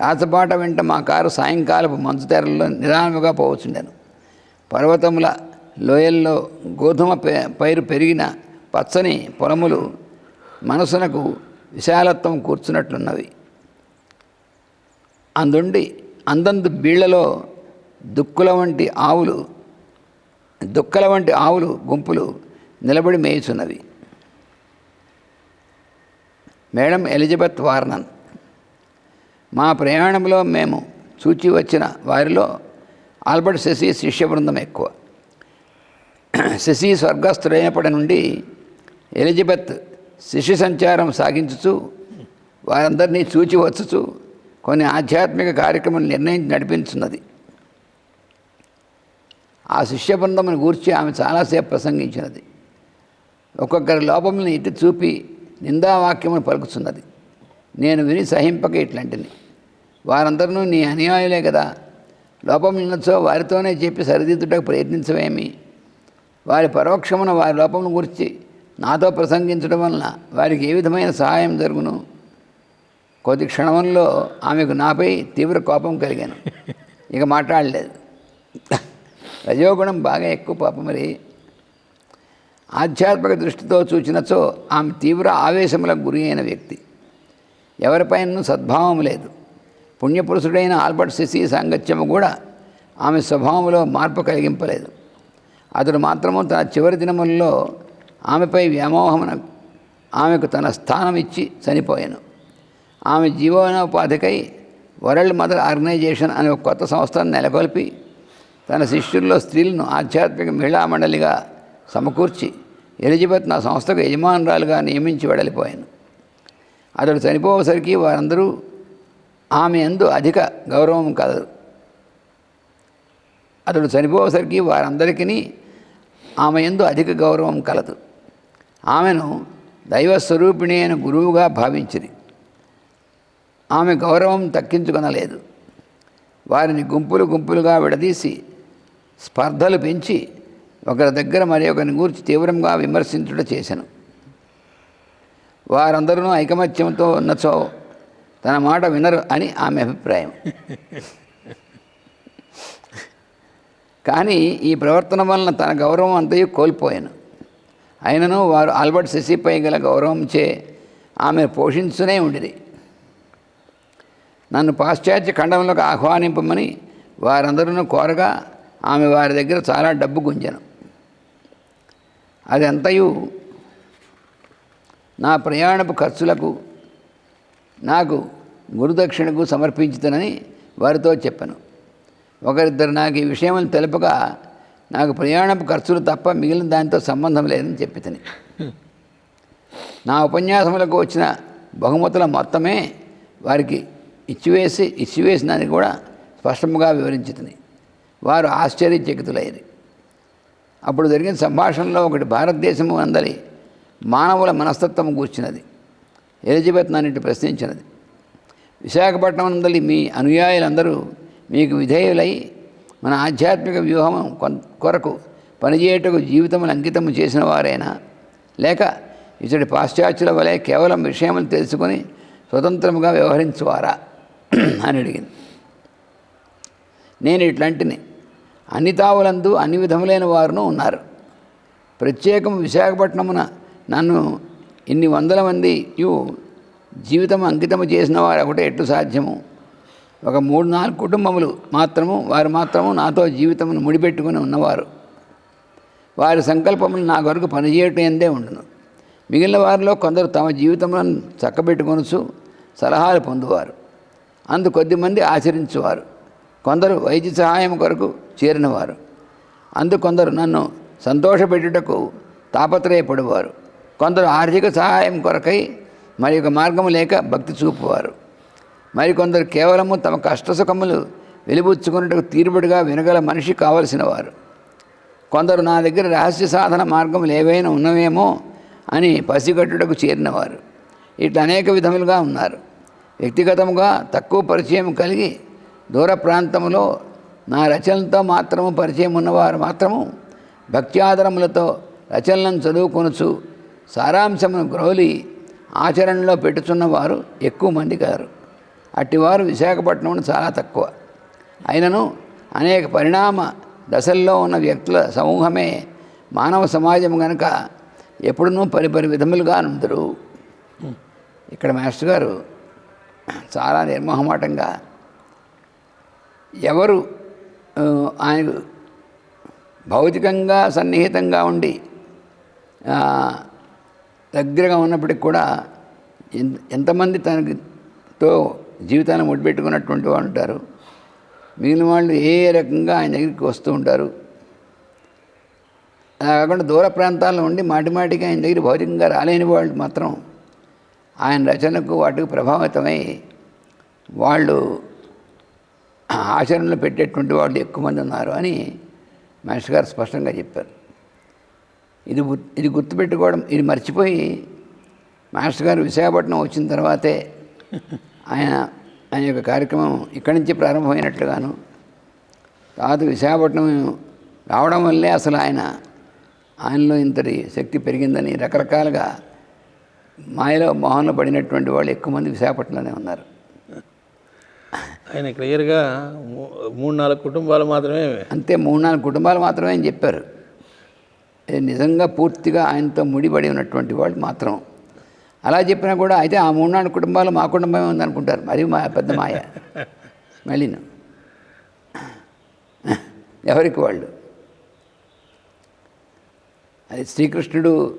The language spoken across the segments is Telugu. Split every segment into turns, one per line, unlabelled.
రాతపాట వెంట మా కారు సాయంకాలపు మంచు తెరల్లో నిదానముగా పోవచ్చుండాను. పర్వతముల లోయల్లో గోధుమ పే- పైరు పెరిగిన పచ్చని పొలములు మనసునకు విశాలత్వం కూర్చున్నట్లున్నవి. అందుండి అందందు బీళ్ళలో దుక్కుల వంటి ఆవులు దుక్కల వంటి ఆవులు గుంపులు నిలబడి మేయుచున్నవి. మేడం ఎలిజబెత్ వార్నన్ మా ప్రయాణంలో మేము చూచి వచ్చిన వారిలో ఆల్బర్ట్ శశి శిష్య బృందం ఎక్కువ. శశి స్వర్గస్థుడైనప్పటి నుండి ఎలిజబెత్ శిష్య సంచారం సాగించుచు వారందరినీ చూచి వచ్చుచు కొన్ని ఆధ్యాత్మిక కార్యక్రమాలు నిర్ణయించి నడిపించున్నది. ఆ శిష్య బృందమును గూర్చి ఆమె చాలాసేపు ప్రసంగించినది. ఒక్కొక్కరి లోపములను ఇటు చూపి నిందావాక్యమును పలుకుతున్నది నేను విని సహింపక ఇట్లాంటిని. వారందరూ నీ అనుయాయులే కదా లోపం ఉన్నచో వారితోనే చెప్పి సరిదిద్దుటకు ప్రయత్నించవేమి? వారి పరోక్షమున వారి లోపమును గురించి నాతో ప్రసంగించడం వలన వారికి ఏ విధమైన సహాయం జరుగును? కొద్ది క్షణంలో ఆమెకు నాపై తీవ్ర కోపం కలిగాను. ఇక మాట్లాడలేదు. రజోగుణం బాగా ఎక్కువ పాపం మరి. ఆధ్యాత్మిక దృష్టితో చూచినచో ఆమె తీవ్ర ఆవేశములకు గురి అయిన వ్యక్తి. ఎవరిపైనను సద్భావం లేదు. పుణ్యపురుషుడైన ఆల్బర్ట్ సిసి సాంగత్యము కూడా ఆమె స్వభావంలో మార్పు కలిగింపలేదు. అతడు మాత్రము తన చివరి దినముల్లో ఆమెపై వ్యామోహమున ఆమెకు తన స్థానం ఇచ్చి చనిపోయాను. ఆమె జీవనోపాధికై వరల్డ్ మదర్ ఆర్గనైజేషన్ అనే ఒక కొత్త సంస్థను నెలకొల్పి తన శిష్యుల్లో స్త్రీలను ఆధ్యాత్మిక మహిళా మండలిగా సమకూర్చి ఎలిజబెత్ నా సంస్థకు యజమానురాలుగా నియమించి వెడలిపోయాను. అతడు చనిపోయేసరికి వారందరూ ఆమె ఎందు అధిక గౌరవం కలరు అతడు చనిపోయేసరికి వారందరికీ ఆమె ఎందు అధిక గౌరవం కలదు. ఆమెను దైవస్వరూపిణి అయిన గురువుగా భావించిరి. ఆమె గౌరవం తక్కించుకొనలేదు వారిని గుంపులు గుంపులుగా విడదీసి స్పర్ధలు పెంచి ఒకరి దగ్గర మరి ఒకరిని గూర్చి తీవ్రంగా విమర్శించుట చేశాను వారందరూ ఐకమత్యంతో ఉన్నచో తన మాట వినరు అని ఆమె అభిప్రాయం. కానీ ఈ ప్రవర్తన వలన తన గౌరవం అంతయు కోల్పోయాను. అయినను వారు ఆల్బర్ట్ శశిపై గల గౌరవంచే ఆమె పోషించునే ఉండిరి. నన్ను పాశ్చాత్య ఖండంలోకి ఆహ్వానింపమని వారందరూ కోరగా ఆమె వారి దగ్గర చాలా డబ్బు గుంజను. అది ఎంతయు నా ప్రయాణపు ఖర్చులకు నాకు గురుదక్షిణకు సమర్పించుతానని వారితో చెప్పాను. ఒకరిద్దరు నాకు ఈ విషయములు తెలుపక నాకు ప్రయాణపు ఖర్చులు తప్ప మిగిలిన దానితో సంబంధం లేదని చెప్పితని. నా ఉపన్యాసములకు వచ్చిన బహుమతుల మొత్తమే వారికి ఇచ్చివేసి ఇచ్చివేసినని కూడా స్పష్టంగా వివరించుతుంది వారు ఆశ్చర్యచకితులయ్యారు అప్పుడు జరిగిన సంభాషణలో ఒకటి భారతదేశము అందరి మానవుల మనస్తత్వం కూర్చున్నది ఎలిజబెత్ నన్నిటి ప్రశ్నించినది. విశాఖపట్నం అందరి మీ అనుయాయులందరూ మీకు విధేయులై మన ఆధ్యాత్మిక వ్యూహం కొరకు పనిచేయటకు జీవితములు అంకితము చేసిన వారైనా లేక ఇతడి పాశ్చాత్యుల వలె కేవలం విషయములు తెలుసుకొని స్వతంత్రముగా వ్యవహరించువారా అని అడిగింది. నేను ఇట్లాంటిని అన్ని తావులందు అన్ని విధములైన వారును ఉన్నారు. ప్రత్యేకం విశాఖపట్నమున నన్ను ఇన్ని వందల మంది జీవితం అంకితము చేసిన వారు ఒకటే ఎట్టు సాధ్యము? ఒక మూడు నాలుగు కుటుంబములు మాత్రము వారు మాత్రము నాతో జీవితమును ముడిపెట్టుకుని ఉన్నవారు. వారి సంకల్పములు నా కొరకు పనిచేయటం ఎందే ఉండును. మిగిలిన వారిలో కొందరు తమ జీవితములను చక్కబెట్టుకొనుచు సలహాలు పొందువారు. అందు కొద్దిమంది ఆచరించువారు. కొందరు వైద్య సహాయం కొరకు చేరినవారు. అందు కొందరు నన్ను సంతోషపెట్టుటకు తాపత్రయపడేవారు. కొందరు ఆర్థిక సహాయం కొరకై మరి ఒక మార్గము లేక భక్తి చూపువారు. మరికొందరు కేవలము తమ కష్టసుఖములు వెలిబుచ్చుకున్నట్టుకు తీరుబడిగా వినగల మనిషి కావలసిన వారు కొందరు నా దగ్గర రహస్య సాధన మార్గములు ఏవైనా ఉన్నవేమో అని పసిగట్టుటకు చేరినవారు. ఇట్లా అనేక విధములుగా ఉన్నారు. వ్యక్తిగతముగా తక్కువ పరిచయం కలిగి దూర ప్రాంతములో నా రచనలతో మాత్రము పరిచయం ఉన్నవారు మాత్రము భక్త్యాదరములతో రచనలను చదువుకొనుచు సారాంశమును గ్రౌలి ఆచరణలో పెట్టుచున్నవారు ఎక్కువ మంది కారు అట్టివారు విశాఖపట్నంలో చాలా తక్కువ. అయినను అనేక పరిణామ దశల్లో ఉన్న వ్యక్తుల సమూహమే మానవ సమాజం కనుక ఎప్పుడునూ పరిపరి విధములుగా నుందరు ఇక్కడ మాస్టర్ గారు చాలా నిర్మోహమాటంగా ఎవరు ఆయన ఆయనకు భౌతికంగా సన్నిహితంగా ఉండి దగ్గరగా ఉన్నప్పటికి కూడా ఎంతమంది తనకితో జీవితాన్ని ముడిపెట్టుకున్నటువంటి వాళ్ళు ఉంటారు. మిగిలిన వాళ్ళు ఏ రకంగా ఆయన దగ్గరికి వస్తూ ఉంటారు. అలా కాకుండా దూర ప్రాంతాల్లో ఉండి మాటిమాటికి ఆయన దగ్గర భౌతికంగా రాలేని వాళ్ళు మాత్రం ఆయన రచనకు వాటికి ప్రభావితమై వాళ్ళు ఆచరణలో పెట్టేటువంటి వాళ్ళు ఎక్కువ మంది ఉన్నారు అని మహేష్ గారు స్పష్టంగా చెప్పారు. ఇది గుర్- ఇది గుర్తుపెట్టుకోవడం ఇది మర్చిపోయి మాస్టర్ గారు విశాఖపట్నం వచ్చిన తర్వాతే ఆయన ఆయన యొక్క కార్యక్రమం ఇక్కడి నుంచి ప్రారంభమైనట్లుగాను తర్వాత విశాఖపట్నం రావడం వల్లే అసలు ఆయన ఆయనలో ఇంతటి శక్తి పెరిగిందని రకరకాలుగా మాయలో మోహంలో పడినటువంటి వాళ్ళు ఎక్కువ మంది విశాఖపట్నంలోనే ఉన్నారు.
ఆయన క్లియర్గా మూడు నాలుగు కుటుంబాలు మాత్రమే.
అంతే మూడు నాలుగు కుటుంబాలు మాత్రమే అని చెప్పారు. నిజంగా పూర్తిగా ఆయనతో ముడిపడి ఉన్నటువంటి వాళ్ళు మాత్రం. అలా చెప్పినా కూడా అయితే ఆ మూడు కుటుంబాలు మా కుటుంబమే ఉందనుకుంటారు. మరి మా పెద్ద మాయ. మళ్ళీను ఎవరికి వాళ్ళు? అది శ్రీకృష్ణుడు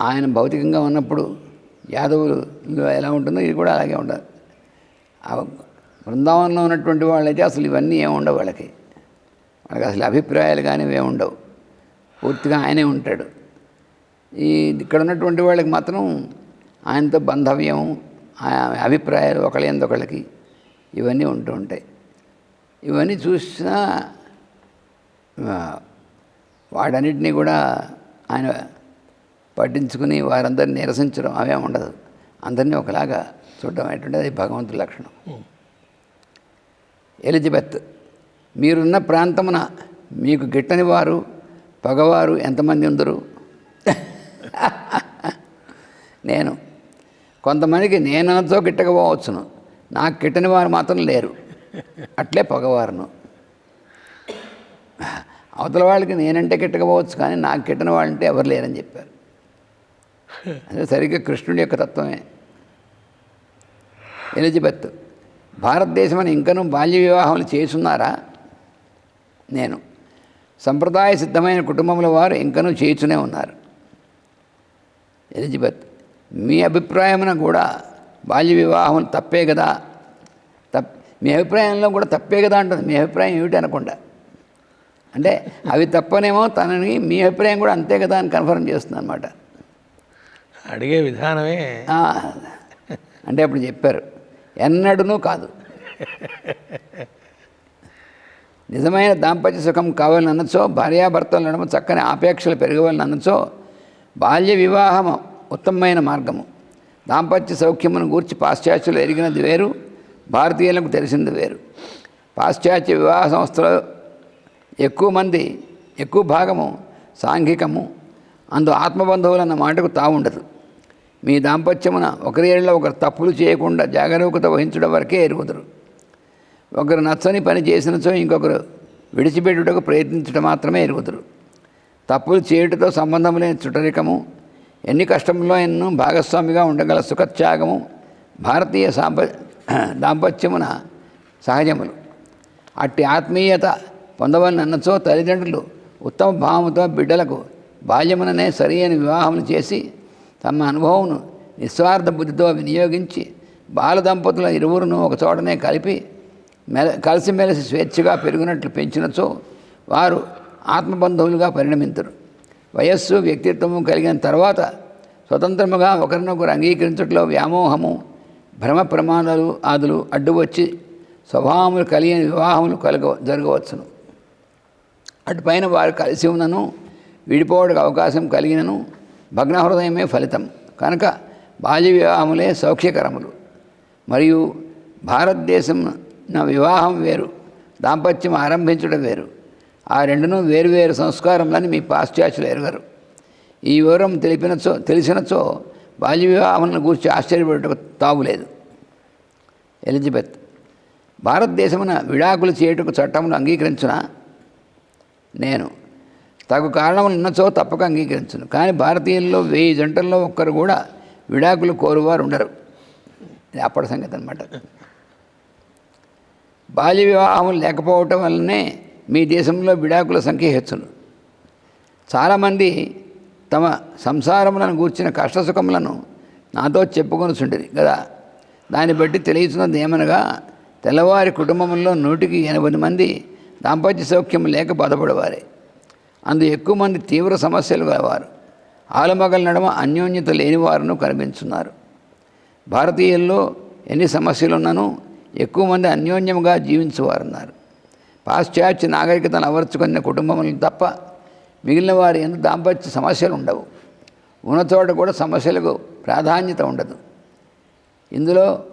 ఆయన భౌతికంగా ఉన్నప్పుడు యాదవులు ఎలా ఉంటుందో ఇది కూడా అలాగే ఉండదు బృందావనంలో ఉన్నటువంటి వాళ్ళైతే అసలు ఇవన్నీ ఏమి ఉండవు వాళ్ళకి. వాళ్ళకి అసలు అభిప్రాయాలు కానీ ఏమి ఉండవు. పూర్తిగా ఆయనే ఉంటాడు. ఈ ఇక్కడ ఉన్నటువంటి వాళ్ళకి మాత్రం ఆయనతో బంధవ్యం ఆ అభిప్రాయాలు ఒకళ్ళ ఒకళ్ళకి ఇవన్నీ ఉంటూ ఉంటాయి. ఇవన్నీ చూసినా ఆ, వాటన్నిటినీ కూడా ఆయన పట్టించుకుని వారందరిని నిరసించడం అవే ఉండదు. అందరినీ ఒకలాగా చూడడం అనేటువంటిది అది భగవంతుడి లక్షణం. ఎలిజబెత్ మీరున్న ప్రాంతమున మీకు గిట్టని వారు పగవారు ఎంతమంది ఉందరు? నేను. కొంతమందికి నేనంతో గిట్టకపోవచ్చును నాకు గిట్టని వారు మాత్రం లేరు. అట్లే పొగవారును. అవతల వాళ్ళకి నేనంటే గిట్టకపోవచ్చు కానీ నాకు గిట్టని వాళ్ళంటే ఎవరు లేరని చెప్పారు. అదే సరిగ్గా కృష్ణుడి యొక్క తత్వమే. ఎలిజబెత్ భారతదేశం అని ఇంకనూ బాల్య వివాహములు చేస్తున్నారా నేను. సంప్రదాయ సిద్ధమైన కుటుంబంలో వారు ఇంకనూ చేయుచునే ఉన్నారు. ఎలిజబెత్ మీ అభిప్రాయమున కూడా బాల్య వివాహం తప్పే కదా? తప్ మీ అభిప్రాయంలో కూడా తప్పే కదా అంటుంది. మీ అభిప్రాయం ఏమిటి అనకుండా. అంటే అవి తప్పనేమో తనని మీ అభిప్రాయం కూడా అంతే కదా అని కన్ఫర్మ్ చేస్తుంది అనమాట
అడిగే విధానమే
అంటే అప్పుడు చెప్పారు. ఎన్నడూనూ కాదు. నిజమైన దాంపత్య సుఖం కావాలని అనొచ్చో భార్యాభర్తల నడుమ చక్కని ఆపేక్షలు పెరగవాలని అనొచ్చో బాల్య వివాహము ఉత్తమమైన మార్గము. దాంపత్య సౌఖ్యమును గూర్చి పాశ్చాత్యులు ఎరిగినది వేరు భారతీయులకు తెలిసింది వేరు. పాశ్చాత్య వివాహ సంస్థలో ఎక్కువ మంది ఎక్కువ భాగము సాంఘికము అందు ఆత్మబంధువులు అన్న మాటకు తావుండదు మీ దాంపత్యమున ఒకరి ఏళ్ళ ఒకరు తప్పులు చేయకుండా జాగరూకత వహించడం వరకే ఎరుగుదరు. ఒకరు నచ్చని పని చేసినచో ఇంకొకరు విడిచిపెట్టుటకు ప్రయత్నించడం మాత్రమే ఎరుగుదరు. తప్పులు చేయుటతో సంబంధం లేని చుటరికము ఎన్ని కష్టంలో ఎన్నో భాగస్వామిగా ఉండగల సుఖత్యాగము భారతీయ సాంప దాంపత్యమున సహజములు. అట్టి ఆత్మీయత పొందవలని అన్నచో తల్లిదండ్రులు ఉత్తమ భావముతో బిడ్డలకు బాల్యముననే సరి అయిన వివాహములు చేసి తమ అనుభవమును నిస్వార్థ బుద్ధితో వినియోగించి బాల దంపతుల ఇరువురును ఒక చోటనే కలిపి మెల కలిసిమెలిసి స్వేచ్ఛగా పెరిగినట్లు పెంచినచో వారు ఆత్మబంధువులుగా పరిణమించరు వయస్సు వ్యక్తిత్వము కలిగిన తర్వాత స్వతంత్రముగా ఒకరినొకరు అంగీకరించట్లో వ్యామోహము భ్రమ ప్రమాదాలు ఆదులు అడ్డు వచ్చి స్వభావములు కలిగిన వివాహములు కలగ జరగవచ్చును. అటుపైన వారు కలిసి ఉన్నను విడిపోవడానికి అవకాశం కలిగినను భగ్న హృదయమే ఫలితం. కనుక బాల్య వివాహములే సౌఖ్యకరములు. మరియు భారతదేశం వివాహం వేరు దాంపత్యం ఆరంభించడం వేరు. ఆ రెండును వేరువేరు సంస్కారములని మీ పాశ్చాత్యులు ఎరగరు. ఈ వివరం తెలిపినచో తెలిసినచో బాల్య వివాహములను గూర్చి ఆశ్చర్యపడటకు తావులేదు ఎలిజబెత్ భారతదేశమున విడాకులు చేయుటకు చట్టమును అంగీకరించిన? నేను తగు కారణములు ఉన్నచో తప్పక అంగీకరించను. కానీ భారతీయుల్లో వెయ్యి జంటల్లో ఒక్కరు కూడా విడాకులు కోరువారు ఉండరు ఇది అప్పటి సంగతి అనమాట బాల్య వివాహం లేకపోవటం వల్లనే మీ దేశంలో విడాకుల సంఖ్య హెచ్చును చాలామంది తమ సంసారములను గూర్చిన కష్టసుఖములను నాతో చెప్పుకొనుచుండేది కదా దాన్ని బట్టి తెలియచున్నది ఏమనగా తెల్లవారి కుటుంబంలో నూటికి ఎనభై మంది దాంపత్య సౌఖ్యం లేక బాధపడేవారే. అందు ఎక్కువ మంది తీవ్ర సమస్యలు గలవారు. ఆలమగల నడమ అన్యోన్యత లేని వారును కనిపించున్నారు. భారతీయుల్లో ఎన్ని సమస్యలున్నను ఎక్కువ మంది అన్యోన్యంగా జీవించేవారున్నారు. పాశ్చాత్య నాగరికతను అమర్చుకున్న కుటుంబములు తప్ప మిగిలిన వారి ఎందుకు దాంపత్య సమస్యలు ఉండవు. ఉన్న చోట కూడా సమస్యలకు ప్రాధాన్యత ఉండదు. ఇందులో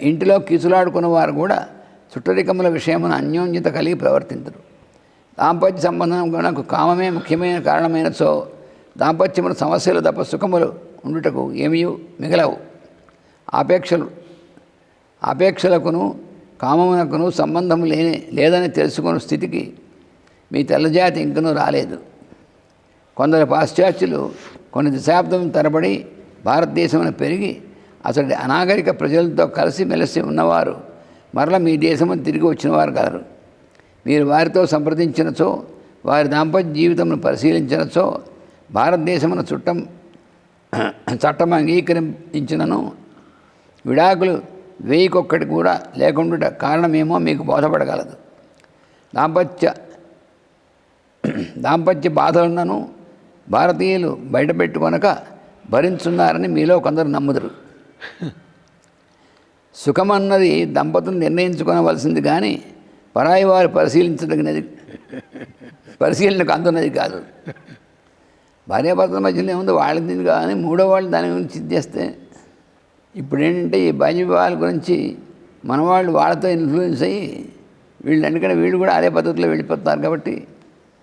ఇంటిలో కీచులాడుకున్న వారు కూడా చుట్టరికముల విషయమున అన్యోన్యత కలిగి ప్రవర్తించరు దాంపత్య సంబంధం నాకు కామమే ముఖ్యమైన కారణమైన సో దాంపత్యముల సమస్యలు తప్ప సుఖములు ఉండుటకు ఏమీ మిగలవు. ఆపేక్షలు ఆపేక్షలకును కామమునకును సంబంధం లేని లేదని తెలుసుకున్న స్థితికి మీ తెల్లజాతి ఇంకనూ రాలేదు. కొందరు పాశ్చాత్యులు కొన్ని దశాబ్దం తరబడి భారతదేశంలో పెరిగి అసలు అనాగరిక ప్రజలతో కలిసి మెలిసి ఉన్నవారు మరల మీ దేశము తిరిగి వచ్చిన వారు కలరు మీరు వారితో సంప్రదించినచో వారి దాంపత్య జీవితంను పరిశీలించినచో భారతదేశమున చుట్టం చట్టం అంగీకరించినను విడాకులు వేయికొక్కటి కూడా లేకుండా కారణమేమో మీకు బోధపడగలదు. దాంపత్య దాంపత్య బాధలను భారతీయులు బయటపెట్టుకొనక భరించున్నారని మీలో కొందరు నమ్ముదురు. సుఖమన్నది దంపతులు నిర్ణయించుకోవలసింది కానీ పరాయి వారు పరిశీలించదగినది పరిశీలనకు అందున్నది కాదు. భార్యాభర్తల మధ్యలో ఏముంది వాళ్ళది కానీ మూడో వాళ్ళు దాని గురించి చేస్తే ఇప్పుడు ఏంటంటే ఈ బాల్య వివాహాల గురించి మన వాళ్ళు వాళ్ళతో ఇన్ఫ్లుయెన్స్ అయ్యి వీళ్ళు ఎందుకంటే వీళ్ళు కూడా అదే పద్ధతిలో వెళ్ళిపోతున్నారు కాబట్టి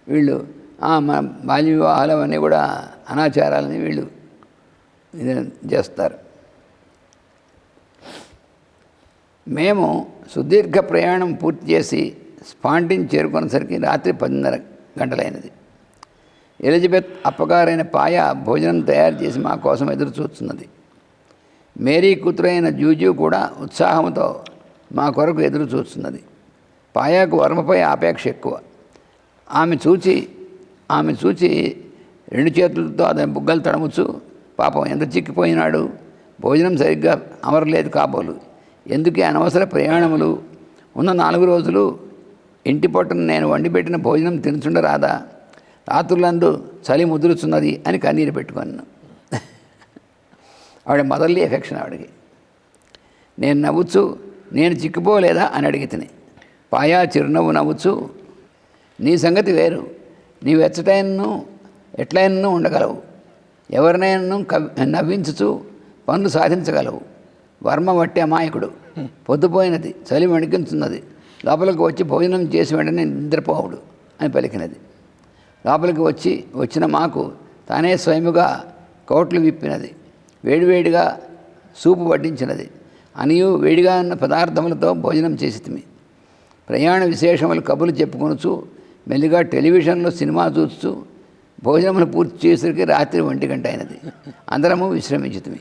వీళ్ళు మన బాల్య వివాహాలు అవన్నీ కూడా అనాచారాలని వీళ్ళు ఇది చేస్తారు. మేము సుదీర్ఘ ప్రయాణం పూర్తి చేసి స్పాంటిన్ చేరుకునేసరికి రాత్రి పదిన్నర గంటలైనది. ఎలిజబెత్ అప్పగారైన పాయ భోజనం తయారు చేసి మా కోసం ఎదురు చూస్తున్నది మేరీ కూతురైన జూజు కూడా ఉత్సాహంతో మా కొరకు ఎదురు చూస్తున్నది. పాయాకు వర్మపై ఆపేక్ష ఎక్కువ. ఆమె చూచి ఆమె చూచి రెండు చేతులతో అతని బుగ్గలు తడముచ్చు పాపం ఎంత చిక్కిపోయినాడు? భోజనం సరిగ్గా అమరలేదు కాబోలు. ఎందుకే అనవసర ప్రయాణములు? ఉన్న నాలుగు రోజులు ఇంటి పట్టున నేను వండిపెట్టిన భోజనం తినుచుండరాదా? రాత్రులందు చలి ముదురుచున్నది అని కన్నీరు పెట్టుకున్నాను. ఆవిడ మదర్లీ ఎఫెక్షన్ ఆవిడకి. నేను నవ్వుచు నేను చిక్కిపోలేదా అని అడిగి పాయా చిరునవ్వు నవ్వుచు నీ సంగతి వేరు. నీవు ఎచ్చటైనను ఎట్లయినను ఉండగలవు. ఎవరినైనా నవ్వించుచు పనులు సాధించగలవు. వర్మ వట్టి అమాయకుడు. పొద్దుపోయినది చలి వణికించున్నది లోపలికి వచ్చి భోజనం చేసి వెంటనే నిద్రపోవుడు అని పలికినది. లోపలికి వచ్చి వచ్చిన మాకు తానే స్వయముగా కోట్లు విప్పినది. వేడివేడిగా సూపు వడ్డించినది. అనియు వేడిగా ఉన్న పదార్థములతో భోజనం చేసితిమి. ప్రయాణ విశేషములు కబులు చెప్పుకొనుచు మెల్లిగా టెలివిజన్లో సినిమా చూస్తూ భోజనములు పూర్తి చేసరికి రాత్రి ఒంటి గంట అయినది. అందరము విశ్రమించితిమి.